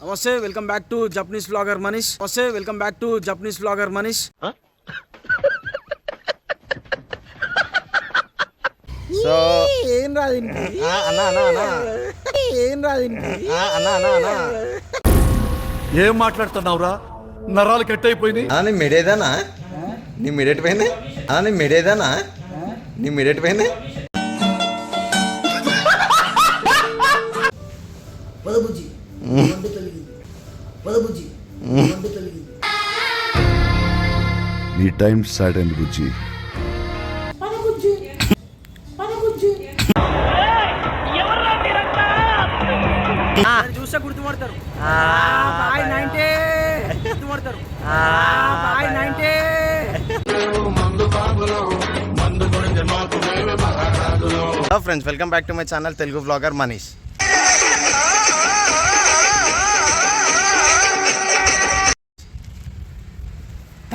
నమస్తే welcome back to Japanese blogger Manish నమస్తే welcome back to Japanese blogger Manish so ఏం రాదు ఆ, అన్నా అన్నా అన్నా. ఏం రాదు ఆ, అన్నా అన్నా అన్నా. ఏం మాట్లాడుతున్నావురా? నరాలు కట్ అయిపోయినాయి ఆ, నీ మెడేదానా నీ మెడేటి పోయింది? ఆ, నీ మెడేదానా నీ మెడేటి పోయింది? పదబుజ్జి నీ టైం స్టార్ట్ అయింది బుజ్జి. చూస్తే గుర్తుపడతారు బాయ్ నైన్టీ. గుర్తుపడతారు boy ninety. Hello friends welcome back to my channel Telugu blogger Manish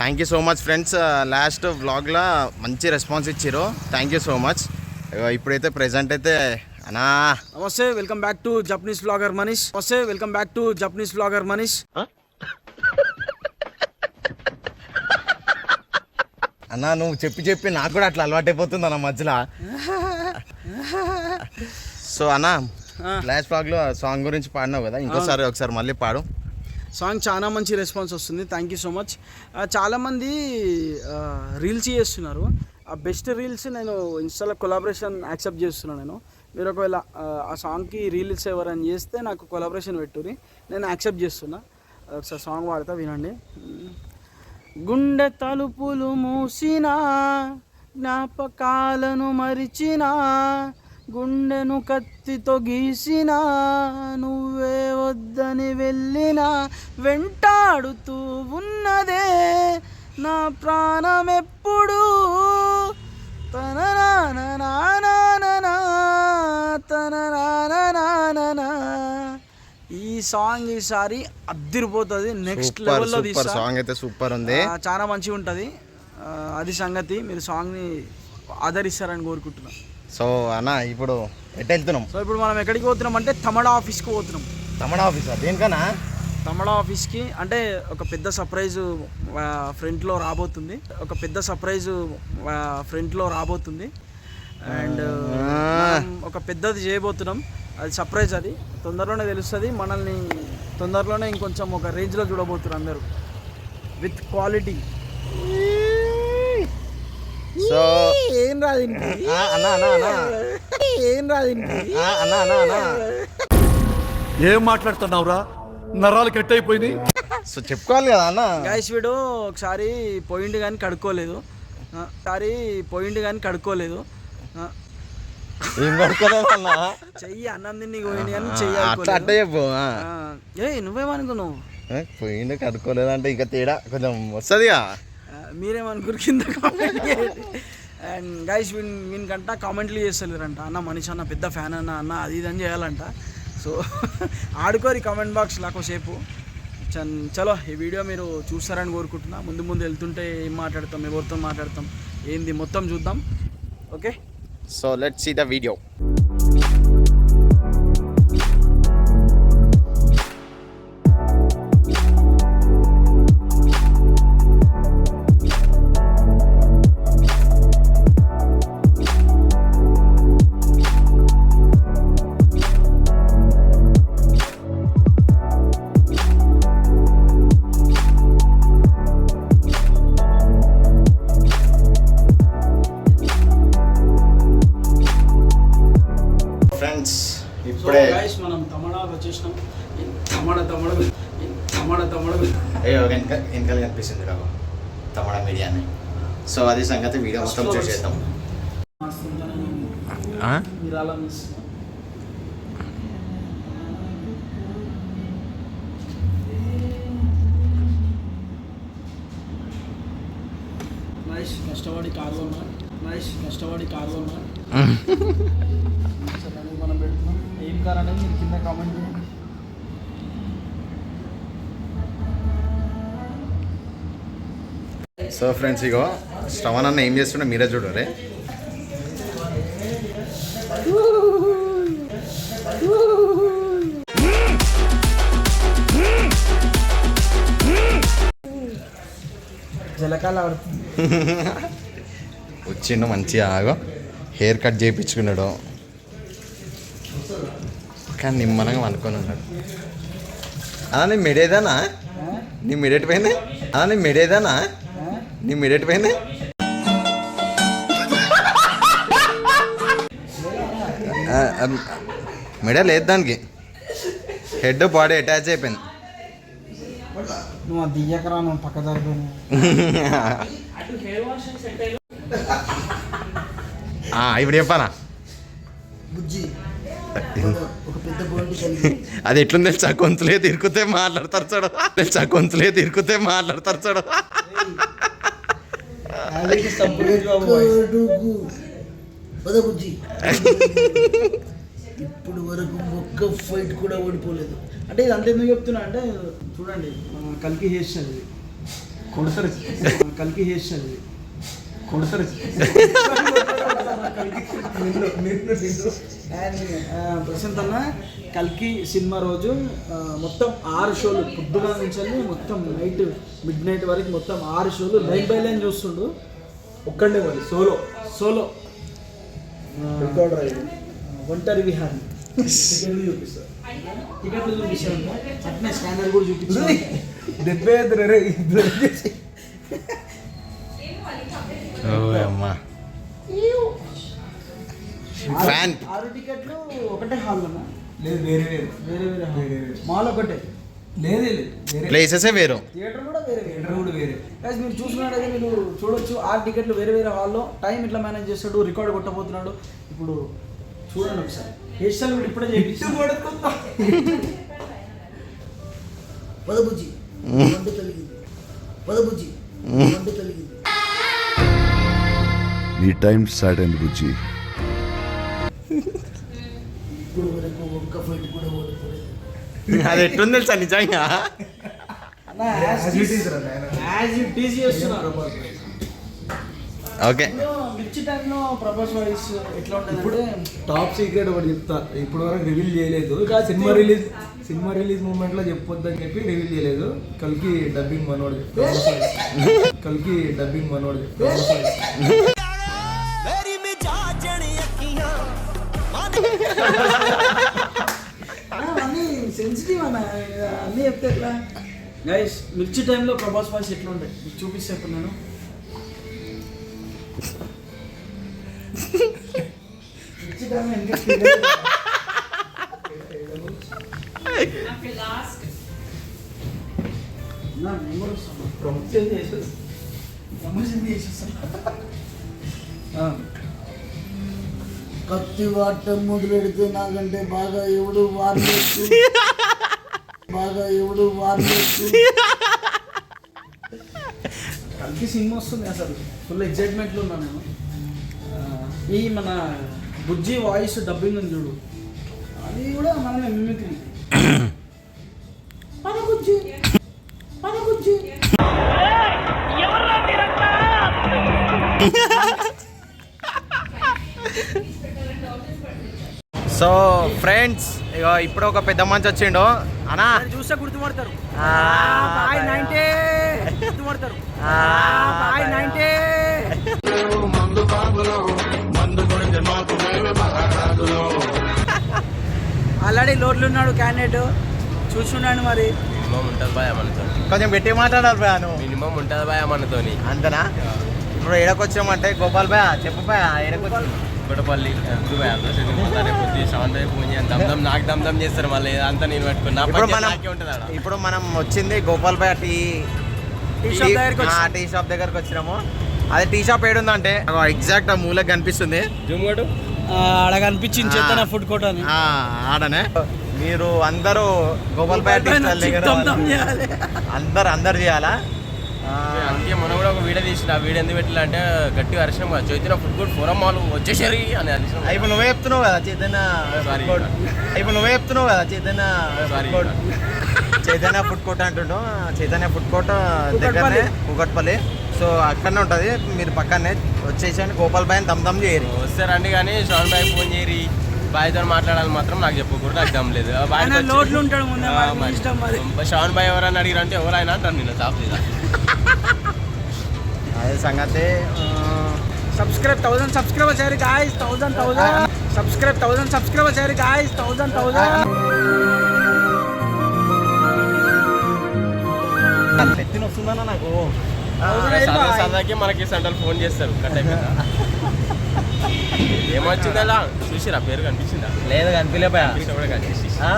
thank you so much friends last వ్లాగ్లో మంచి రెస్పాన్స్ ఇచ్చారు థ్యాంక్ యూ సో మచ్ ఇప్పుడైతే ప్రెసెంట్ అయితే అనా నమస్తే welcome back to Japanese blogger Manish నమస్తే welcome back to Japanese blogger Manish అన్నా నువ్వు చెప్పి చెప్పి నాకు కూడా అట్లా అలవాటైపోతుంది అన్న మధ్యలో? సో అన్న లాస్ట్ వ్లాగ్లో సాంగ్ గురించి పాడినావు కదా ఇంకోసారి ఒకసారి మళ్ళీ పాడు. సాంగ్ చాలా మంచి రెస్పాన్స్ వస్తుంది. థ్యాంక్ యూ సో మచ్ చాలామంది రీల్స్ చేస్తున్నారు. ఆ బెస్ట్ రీల్స్ నేను ఇన్స్టాలో కొలాబరేషన్ యాక్సెప్ట్ చేస్తున్నాను నేను. మీరు ఒకవేళ ఆ, సాంగ్కి రీల్స్ ఎవరైనా చేస్తే నాకు కొలాబరేషన్ పెట్టుని నేను యాక్సెప్ట్ చేస్తున్నా. ఒకసారి సాంగ్ వాడతా వినండి. గుండె తలుపులు మూసినా జ్ఞాపకాలను మరిచినా గుండెను కత్తితో గీసిన నువ్వే వద్దని వెళ్ళిన వెంటాడుతూ ఉన్నదే నా ప్రాణం ఎప్పుడు తన తన ఈ సాంగ్ ఈసారి అద్దరిపోతుంది. నెక్స్ట్ లెవెల్లో సాంగ్ అయితే సూపర్ ఉంది. చాలా మంచిగా ఉంటుంది అది సంగతి. మీరు సాంగ్ని ఆదరిస్తారని కోరుకుంటున్నా. సో అన్న ఇప్పుడు ఎట్ వెళ్తున్నాం సో ఇప్పుడు మనం ఎక్కడికి పోతున్నాం అంటే తమడా ఆఫీస్కి పోతున్నాం. తమిళ ఆఫీసర్ దేనికన్నా? తమడా ఆఫీస్కి అంటే ఒక పెద్ద సర్ప్రైజ్ ఫ్రంట్లో రాబోతుంది. ఒక పెద్ద సర్ప్రైజ్ ఫ్రంట్లో రాబోతుంది. అండ్ ఒక పెద్దది చేయబోతున్నాం. అది సర్ప్రైజ్ అది. తొందరలోనే తెలుస్తుంది. మనల్ని తొందరలోనే ఇంకొంచెం ఒక రేంజ్లో చూడబోతున్నారు అందరూ. With quality. సో ఏం రాదు ఆ, అన్న అన్న అన్న. ఏం రాదు ఆ, అన్న అన్న అన్న. ఏం మాట్లాడుతున్నావురా? నరాలు కట్ అయిపోయినాయి సో చెప్పుకోవాలి కదా అన్న. గాయస్ వీడు ఒకసారి పోయిండు కానీ కడుక్కోలేదు. ఒకసారి పోయిండు కానీ కడుక్కోలేదు. ఏం అన్న? చెయ్యి అన్నం తిని పోయిండు కానీ చెయ్యి అట్లా కడుక్కోలేదు. అట్టే చెప్పు ఆ. ఆ, ఏయ్ నువ్వేమనుకున్నావు? ఏ, పోయిండు కడుక్కోలేదంటే ఇంకా తేడా? కొంచెం వస్తుందిగా. ఆ, కింద కామెంట్ అండ్ గైస్ వీన్ వీనికంట కామెంట్లు చేస్తలేరంట. అన్న మనిషి అన్న పెద్ద ఫ్యాన్ అన్న అన్న అది ఇది అని చేయాలంట. సో ఆడుకోరి కామెంట్ బాక్స్ లాకోసేపు చన్ చలో ఈ వీడియో మీరు చూస్తారని కోరుకుంటున్నా. ముందు ముందు వెళ్తుంటే ఏం మాట్లాడతాం ఎవరితో మాట్లాడతాం ఏంది మొత్తం చూద్దాం. Okay? So let see the video అది సంగతి వీడియో మొత్తం చూసేద్దాం కష్టపడి కారు కొన్నా నైస్ కష్టపడి కారు కొన్నా మనం పెడుతున్నాం. ఏం కార్ అనేది మీరు కింద కామెంట్ చేయండి. సో ఫ్రెండ్స్ ఇగో శ్రవణ్ అన్న ఏం చేస్తుండే మీరే చూడరే. వచ్చిండు మంచిగా ఆగో. హెయిర్ కట్ చేయించుకున్నాడు. కానీ నిమ్మలంగా అనుకొని ఉన్నాడు. అలా నీ మిడేదానా నీ మిడేట్ పైన అలా నీ మిడేదానా నీ మిడేట్ పైన మెడ లేదు దానికి హెడ్ బాడీ అటాచ్ అయిపోయింది. నువ్వు దియ్యకరా నువ్వు పక్క ఇప్పుడు చెప్పానా? అది ఎట్లుంది తెలుసా? గొంతులే తిరుకుతే మాట్లాడతారు చూడు. తెలుసా? గొంతులే తిరుకుతే మాట్లాడతారు చూడు. బుజ్జి. ఇప్పుడు వరకు ఒక్క ఫైట్ కూడా ఓడిపోలేదు. అంటే ఇది అంత ఎందుకు చెప్తున్నా అంటే చూడండి మన కలికి స్టైల్ ఇది కొడతారు. కలికి స్టైల్ ఇది కొడతారు. ప్రశాంత్ అన్న కల్కి సినిమా రోజు మొత్తం ఆరు షోలు పొద్దున నుంచి మొత్తం నైట్ మిడ్ నైట్ వరకు మొత్తం ఆరు షోలు లైన్ బై లైన్ చూస్తుండు. ఒక్కడే వాళ్ళు సోలో సోలో ఒంటరి విహారం. టికెట్లు చూపిస్తారు టికెట్లు చూపిస్తాను అట్నే స్కానర్ కూడా చూపిస్తాను అమ్మా. ఫ్యాన్ ఆరు టికెట్లు ఒకటే హాల్లోనా లేదు వేరే వేరే. వేరే వేరే హాల్ మాల్ ఒకటే. లేదు లేదు వేరే. ప్లేసెసే వేరు. థియేటర్ కూడా వేరే థియేటర్ కూడా వేరే. గైస్ మీరు చూసుకున్నట్టయితే మీరు చూడొచ్చు ఆరు టికెట్లు వేరే వేరే హాల్లో. టైం ఇట్లా మేనేజ్ చేస్తాడు రికార్డ్ కొట్టబోతున్నాడు. ఇప్పుడు చూడండి ఒకసారి. హెయిర్ కూడా ఇప్పుడే చేయించు పద బుజ్జి వంట కలిగింది పద బుజ్జి వంట నీ టైం స్టార్ట్ అయింది బుజ్జి? ఇప్పుడు వరకు ఒక్క ఫైట్ కూడా అది ఎట్లుంది తెలుసా నిజంగా? ఓకే. ఇప్పుడు టాప్ సీక్రెట్ ఒకటి చెప్తా. ఇప్పుడు వరకు రివీల్ చేయలేదు. సినిమా రిలీజ్ సినిమా రిలీజ్ మూమెంట్లో చెప్పొద్దని చెప్పి రివీల్ చేయలేదు. కల్కి డబ్బింగ్ మనోడు కల్కి డబ్బింగ్ మనోడు సెన్సిటివ్ అన్న అన్నీ చెప్తే ఎట్లా? గైస్ మిర్చి టైంలో ప్రభాస్ వాయిస్ ఎట్లా ఉండే మీకు చూపిస్తే ఇప్పుడు నేను. మిర్చి గా- నా వస్తాను. ప్రమోషన్ ప్రమోషన్ చేసేస్తాను. కత్తి వాడటం మొదలెడితే నాకంటే బాగా ఎవడు వాడలేదు? బాగా ఎవడు కలికి సినిమా వస్తుంది అసలు. ఫుల్ ఎగ్జైట్మెంట్లో ఉన్నా నేను. ఈ మన బుజ్జి వాయిస్ డబ్బింగ్ ఉంది చూడు. అది కూడా మనమే మిమిక్రీ బుజ్జి. బుజ్జి. సో ఫ్రెండ్స్ ఇక ఇప్పుడు ఒక పెద్ద మంచి వచ్చిండు అనా చూస్తే గుర్తుపడతారు. ఆ, బాయ్ నైన్టీ. గుర్తుపడతారు. ఆ, బాయ్ నైన్టీ. ఆల్రెడీ లోడ్లు ఉన్నాడు క్యాండిడేట్. చూస్తున్నాడు మరి. మినిమం ఉంటుంది మనతో కొంచెం గట్టి మాట్లాడాలి భయ నువ్వు మినిమం ఉంటుంది భయ మనతోని అంతనా? ఇప్పుడు ఏడకొచ్చామంటే గోపాల్ భయ చెప్పు భయ ఏడకొచ్చాం సెవెన్ ఫైవ్ ఫోన్ చేయండి. దమ్ దమ్ నాకు దమ్ దమ్ చేస్తారు మళ్ళీ. అంతా నేను పెట్టుకుని నా ఇప్పుడు మనం ఆడ. ఇప్పుడు మనం వచ్చింది గోపాల్ భయ టీ టీ షాప్ దగ్గరికి ఆ, వచ్చాం. టీ షాప్ దగ్గరకు వచ్చినాము. అదే టీ షాప్ ఏడుందంటే ఎగ్జాక్ట్ ఆ మూలకు కనిపిస్తుంది. అక్కడ కనిపించింది చేతన ఫుడ్ కోర్ట్ అని. ఆ, ఆడనే. మీరు అందరూ గోపాల్ టీ స్టాల్ దగ్గర చేయాలి. అందరు అందరు చేయాలా? అందుకే మనం కూడా ఒక వీడియో తీసిన. ఆ వీడియో ఎందుకు పెట్టాలంటే గట్టిగా అరిచినాం కదా Chaitanya food court forum mall వచ్చేసరి అని ఇప్పుడు నువ్వే చెప్తున్నావు కదా చైతన్య కోర్ట్. ఇప్పుడు నువ్వే చెప్తున్నావు కదా Chaitanya court. Chaitanya food court అంటుండు. చైతన్య ఫుడ్ కోర్ట్ దగ్గరనే కూకట్పల్లి. సో అక్కడనే ఉంటుంది. మీరు పక్కనే వచ్చేసాను గోపాల్ బాయ్ దమ్ దమ్ చేయరు. వస్తే రండి కానీ శ్రవణ్ బాయ్ ఫోన్ చేయరి. బాయ్తో మాట్లాడాలి మాత్రం నాకు చెప్పకూడదు. నాకు దమ్ లేదు. శ్రవణ్ బాయ్ ఎవరని అడిగిరంటే ఎవరైనా అంటారు నేను తాపు అదే సంగతి సబ్స్క్రైబ్ థౌసండ్ సబ్స్క్రైబర్స్ అయ్యారు guys thousand thousand subscribe thousand subscribers అయ్యారు గాయస్ థౌసండ్ థౌసండ్ నెత్తిన వస్తుందన్న నాకు. సరదా సరదాకి మనకి సెంట్రల్ ఫోన్ చేస్తారు. కట్ అయిపోయిందా. ఏమొచ్చింది అలా చూసిరా పేరు కనిపించిందా? లేదు కనిపించలేపోయా కనిపించిన కూడా కనిపించి ఆ.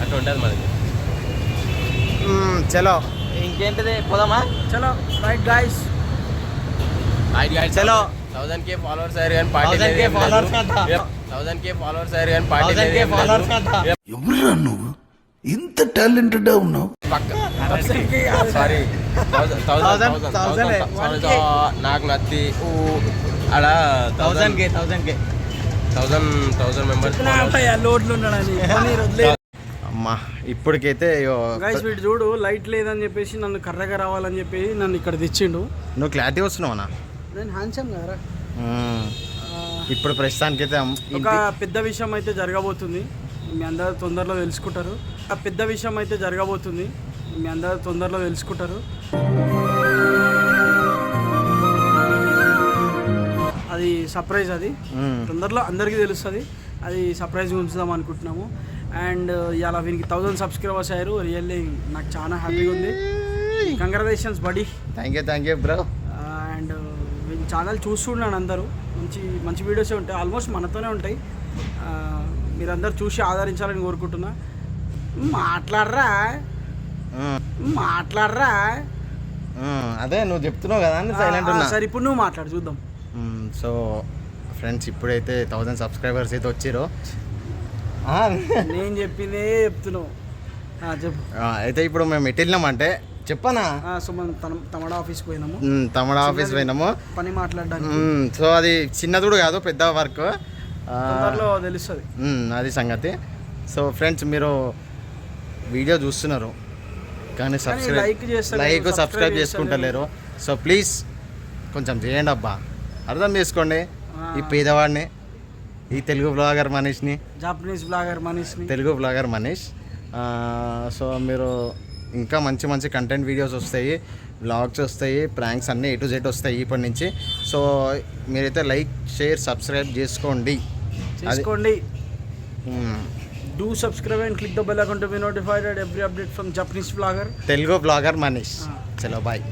అట్లా ఉంటుంది మనకి చలో. ఇంకేంటిది? పోదామా? చలో రైట్ గాయస్ చలో. థౌసండ్ కే ఫాలోవర్స్ అయ్యారు కానీ పార్టీ 1000K followers అంట. థౌసండ్ కే ఫాలోవర్స్ అయ్యారు కానీ పార్టీ 1000K followers అంట. ఎవరురా నువ్వు? ఇంత టాలెంటెడ్ ఉన్నావు. సారీ Thousand, thousand ఏ. నాకు నత్తి thousand thousand K thousand K thousand thousand members లోడ్లు ఉన్నాడని అమ్మా ఇప్పటికైతే గైస్ వీడు చూడు లైట్ లేదని చెప్పేసి నన్ను కర్రగా రావాలని చెప్పి నన్ను ఇక్కడ తెచ్చిండు. నువ్వు క్లారిటీ వస్తున్నావా నేను హ్యాండ్సమ్ కదరా ఇప్పుడు ప్రస్తుతానికి అయితే ఒక పెద్ద విషయం అయితే జరగబోతుంది. మీ అందరూ తొందరలో తెలుసుకుంటారు. ఆ పెద్ద విషయం అయితే జరగబోతుంది. మీ అందరూ తొందరలో తెలుసుకుంటారు. అది సర్ప్రైజ్ అది. తొందరలో అందరికీ తెలుస్తుంది. అది సర్ప్రైజ్గా ఉంచుదాం అనుకుంటున్నాము. అండ్ ఇలా వీనికి థౌజండ్ సబ్స్క్రైబర్స్ అయ్యారు. రియల్లీ నాకు చాలా హ్యాపీగా ఉంది. Congratulations buddy thank you thank you bro and వీళ్ళ ఛానల్ చూస్తున్నాను అందరూ. మంచి మంచి వీడియోసే ఉంటాయి. ఆల్మోస్ట్ మనతోనే ఉంటాయి. మీరందరూ చూసి ఆదరించాలని కోరుకుంటున్నా. మాట్లాడరా? మాట్లాడరా? అదే నువ్వు చెప్తున్నావు కదా సైలెంట్ ఉన్నా. సరే ఇప్పుడు నువ్వు మాట్లాడు చూద్దాం. సో ఫ్రెండ్స్ ఇప్పుడైతే థౌజండ్ సబ్స్క్రైబర్స్ అయితే వచ్చారు నేను చెప్పిందే చెప్తున్నావు. చెప్పు. అయితే ఇప్పుడు మేము ఎటు వెళ్ళినామంటే చెప్పనా? సో మనం తమ తమడ ఆఫీస్కి పోయినాము. మ్, తమిళ ఆఫీస్ పోయినాము. పని మాట్లాడడానికి. సో అది చిన్నది కూడా కాదు పెద్ద వర్క్. తెలుస్తుంది. అది సంగతి. సో ఫ్రెండ్స్ మీరు వీడియో చూస్తున్నారు. కానీ సబ్స్క్రైబ్ లైక్ సబ్స్క్రైబ్ చేసుకుంటలేరు. సో ప్లీజ్ కొంచెం చేయండి అబ్బా. అర్థం చేసుకోండి. ఈ పేదవాడిని ఈ తెలుగు బ్లాగర్ మనీష్ని. జాపనీస్ బ్లాగర్ మనీష్ని. తెలుగు బ్లాగర్ మనీష్. సో మీరు ఇంకా మంచి మంచి కంటెంట్ వీడియోస్ వస్తాయి బ్లాగ్స్ వస్తాయి ప్రాంక్స్ అన్నీ ఎటు జెడ్ వస్తాయి ఇప్పటి నుంచి. సో మీరైతే లైక్ షేర్ సబ్స్క్రైబ్ చేసుకోండి. చేసుకోండి. Do subscribe and click the bell account to be notified every update from Japanese blogger Telugu blogger Manish. చలో బాయ్